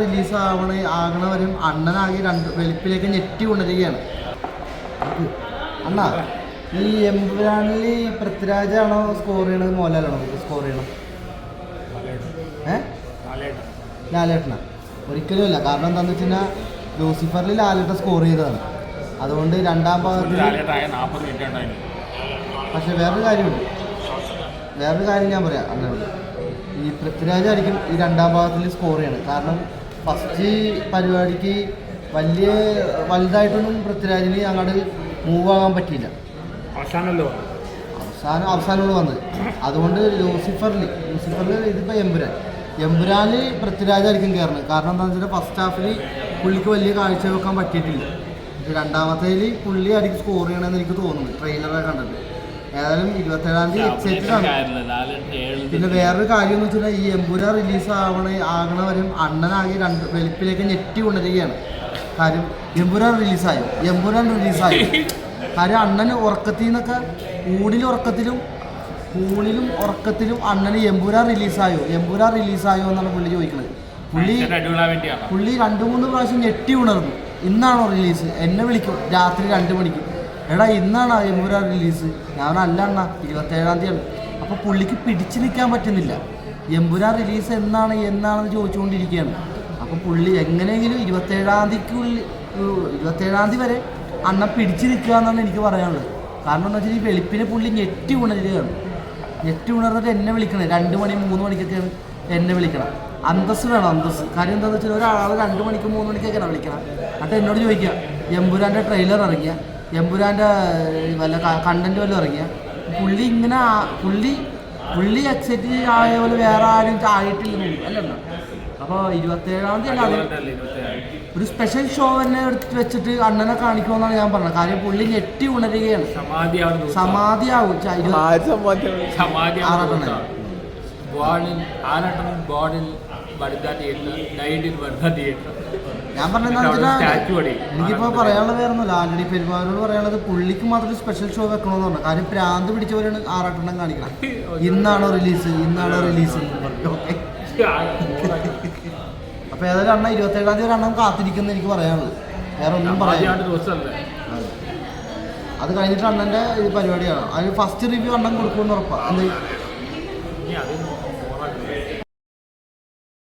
Release ആവണ ആകണവരും അണ്ണനാകെ രണ്ട് വെളുപ്പിലേക്ക് ഞെട്ടി കൊണ്ടിരിക്കുകയാണ്. അണ്ണ ഈ എംപുരാനിൽ പൃഥ്വിരാജാണോ സ്കോർ ചെയ്യണത് മോഹൻലാലാണോ സ്കോർ ചെയ്യണം? ഏ? ലാലേട്ടന ഒരിക്കലും ഇല്ല കാരണം എന്താന്ന് വെച്ച് കഴിഞ്ഞാൽ ലൂസിഫറിൽ ലാലേട്ട സ്കോർ ചെയ്തതാണ്. അതുകൊണ്ട് രണ്ടാം ഭാഗത്തിൽ പക്ഷെ വേറൊരു കാര്യമുണ്ട്. വേറൊരു കാര്യം ഞാൻ പറയാം അണ്ണനോട്. ഈ പൃഥ്വിരാജ് ആയിരിക്കും ഈ രണ്ടാം ഭാഗത്തിൽ സ്കോർ ചെയ്യണം കാരണം ഫസ്റ്റ് പരിപാടിക്ക് വലിയ വലുതായിട്ടൊന്നും പൃഥ്വിരാജിന് അങ്ങോട്ട് മൂവ് ആകാൻ പറ്റിയില്ല. അവസാനമല്ലോ അവസാനം അവസാനമാണ് വന്നത്. അതുകൊണ്ട് ലൂസിഫറിൽ ലൂസിഫറിൽ ഇതിപ്പോൾ എമ്പുരാൻ. എമ്പുരാനിൽ പൃഥ്വിരാജായിരിക്കും കയറുന്നത് കാരണം എന്താണെന്ന് വെച്ചാൽ ഫസ്റ്റ് ഹാഫിൽ പുള്ളിക്ക് വലിയ കാഴ്ച വെക്കാൻ പറ്റിയിട്ടില്ല. രണ്ടാമത്തേൽ പുള്ളി ആയിരിക്കും സ്കോർ ചെയ്യണമെന്ന് എനിക്ക് തോന്നുന്നു. ട്രെയിലറൊക്കെ കണ്ടിട്ട് ഏതായാലും ഇരുപത്തേഴാം തീയതി എക്സൈറ്റഡ് ആണ്. പിന്നെ വേറൊരു കാര്യം എന്ന് വെച്ചാൽ ഈ എമ്പുര റിലീസ് ആവണ ആകണ വരും അണ്ണനാകെ രണ്ട് വെളുപ്പിലേക്ക് ഞെട്ടി കൊണ്ടിരിക്കുകയാണ്. കാര്യം എമ്പുരാൻ റിലീസായോ എമ്പുരാൻ റിലീസായോ കാര്യം അണ്ണൻ ഉറക്കത്തിൽ നിന്നൊക്കെ ഊടിലും ഉറക്കത്തിലും ഊണിലും ഉറക്കത്തിലും അണ്ണന് എമ്പുരാൻ റിലീസായോ എമ്പുരാൻ റിലീസായോ എന്നാണ് പുള്ളി ചോദിക്കുന്നത് പുള്ളി പുള്ളി രണ്ടു മൂന്ന് പ്രാവശ്യം ഞെട്ടി ഉണർന്നു. ഇന്നാണോ റിലീസ് എന്നെ വിളിക്കും. രാത്രി രണ്ട് മണിക്ക്. എടാ ഇന്നാണ് എമ്പുരാൻ റിലീസ് ഞാനല്ല അണ്ണ ഇരുപത്തേഴാം തീയതി അപ്പോൾ പുള്ളിക്ക് പിടിച്ചു നിൽക്കാൻ പറ്റുന്നില്ല. എമ്പുരാൻ റിലീസ് എന്നാണ് എന്നാണെന്ന് ചോദിച്ചുകൊണ്ടിരിക്കുകയാണ്. അപ്പോൾ പുള്ളി എങ്ങനെയെങ്കിലും ഇരുപത്തേഴാം തീയതിക്കുള്ളിൽ ഇരുപത്തേഴാം തീയതി വരെ അണ്ണ പിടിച്ചു നിൽക്കുക എന്നാണ് എനിക്ക് പറയാനുള്ളത്. കാരണം എന്താ വെച്ചാൽ ഈ വെളുപ്പിനെ പുള്ളി ഞെട്ടി ഉണരുകയാണ്. ഞെട്ടി ഉണർന്നിട്ട് എന്നെ വിളിക്കണേ. രണ്ട് മണി മൂന്ന് മണിക്കൊക്കെയാണ് എന്നെ വിളിക്കണം. അന്തസ് വേണം അന്തസ് കാര്യം എന്താണെന്ന് വെച്ചാൽ ഒരാൾ രണ്ട് മണിക്ക് മൂന്ന് മണിക്കൊക്കെയാണ് വിളിക്കണം. എന്നിട്ട് എന്നോട് ചോദിക്കുക എമ്പുരാന്റെ ട്രെയിലർ ഇറങ്ങിയ? എമ്പുരാന്റെ വല്ല കണ്ടന്റ് വല്ലതും ഇറങ്ങിയ? പുള്ളി ഇങ്ങനെ പുള്ളി പുള്ളി എക്സൈറ്റ് ആയ പോലെ വേറെ ആരും ആയിട്ടില്ല അല്ലല്ലോ അപ്പോൾ ഇരുപത്തേഴാം തീയതി ഒരു സ്പെഷ്യൽ ഷോ തന്നെ എടുത്ത് വെച്ചിട്ട് അണ്ണനെ കാണിക്കുമെന്നാണ് ഞാൻ പറഞ്ഞത്. കാര്യം പുള്ളി ഞെട്ടി ഉണരുകയാണ്. സമാധിയാവും. ബോർഡിൽ ആറട്ടൻ ബോർഡിൽ ബടുത്ത തിയേറ്റർ ഡൈഡ് വടുതാ തിയേറ്റർ ഞാൻ പറഞ്ഞത് എനിക്കിപ്പോ പറയാനുള്ളത് വേറൊന്നും ഒന്നുമില്ല ആന്റണി പെരുമാറിനോട് പറയാനുള്ളത് പുള്ളിക്ക് മാത്രം സ്പെഷ്യൽ ഷോ വെക്കണമെന്ന് പറഞ്ഞു. കാര്യം പ്രാന്ത് പിടിച്ചവരാണ് ആറാട്ടെണ്ണം കാണിക്കണം. ഇന്നാണോ റിലീസ് ഇന്നാണോ റിലീസ് അപ്പൊ ഏതൊരു അണ്ണ ഇരുപത്തേഴാം തീയതി ഒരു അണ്ണം കാത്തിരിക്കുന്ന എനിക്ക് പറയാനുള്ളത്. വേറെ ഒന്നും പറയാൻ ദിവസമല്ലേ? അത്. കഴിഞ്ഞിട്ട് അണ്ണന്റെ ഈ പരിപാടിയാണ്. അതിന് ഫസ്റ്റ് റിവ്യൂ അണ്ണൻ കൊടുക്കുമെന്ന് ഉറപ്പാണ് എന്ത്?